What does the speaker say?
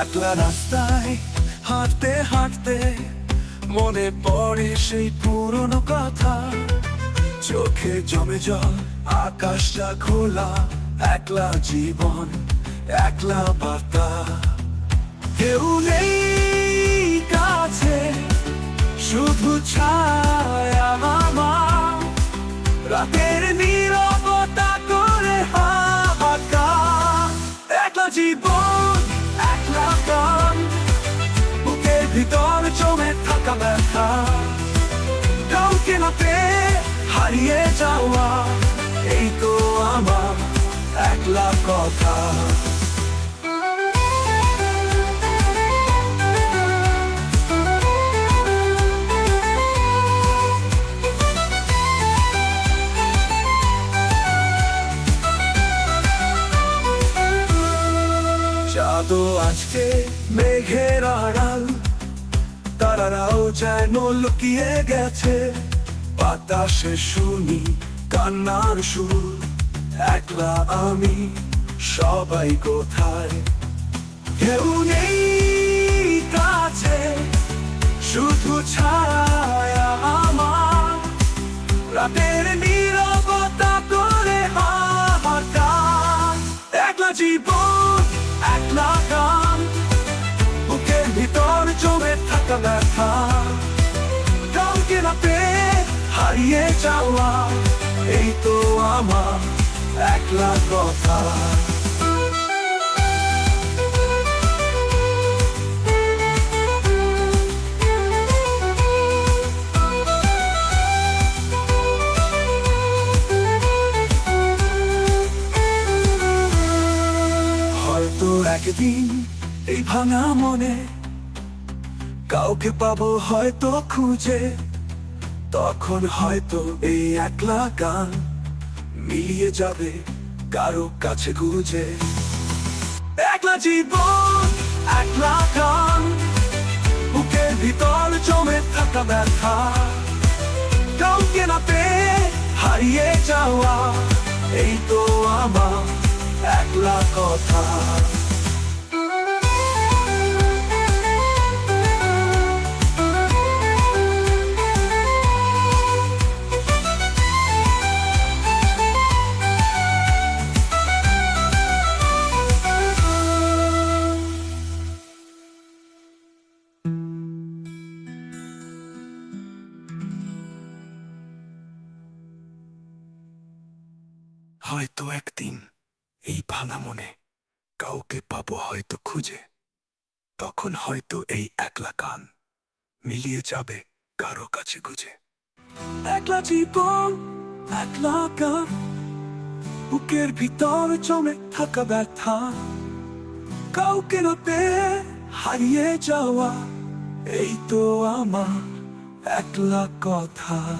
একলা রাস্তায় হাঁটতে হাঁটতে মনে পড়ে সেই পুরনো কথা। চোখে জমে জল, আকাশটা খোলা, একলা জীবন, একলা বার্তা। কেউ নেই কাছে, শুধু ছায়া আমার। রাতের নীরবতা হারিয়ে যাওয়া, এই তো আমার একলা কথা। চাঁদও আজকে মেঘের আড়াল, তারারাও যেন লুকিয়ে গেছে। বাতাসে শুনি কান্নার সুর, একলা আমি সবাই কোথায়? কেউ নেই কাছে, শুধু ছায়া আমার। রাতের নীরবতা করে হাহাকার। একলা জীবন, একলা গান, বুকের ভিতর জমে থাকা ব্যথা। হারিয়ে যাওয়া, এই তো আমার একলা কথা। হয়তো একদিন এই ভাঙা মনে কাউকে পাবো হয়তো খুঁজে। তখন হয়তো এই একলা গান মিলিয়ে যাবে কারও কাছে গুজে একলা জীবন, একলা গান, বুকের ভিতর জমে থাকা ব্যথা। কাউকে না পেয়ে হারিয়ে যাওয়া, এই তো আমার একলা কথা। হয়তো একদিন এই ভাঙা মনে কাউকে পাবো হয়তো খুঁজে। তখন হয়তো এই একলা কান মিলিয়ে যাবে কারও কাছে খুঁজে। একলা জীবন, একলা গান বুকের ভিতর জমে থাকা ব্যথা। কাউকে না পেয়ে হারিয়ে যাওয়া, এই তো আমার একলা কথা।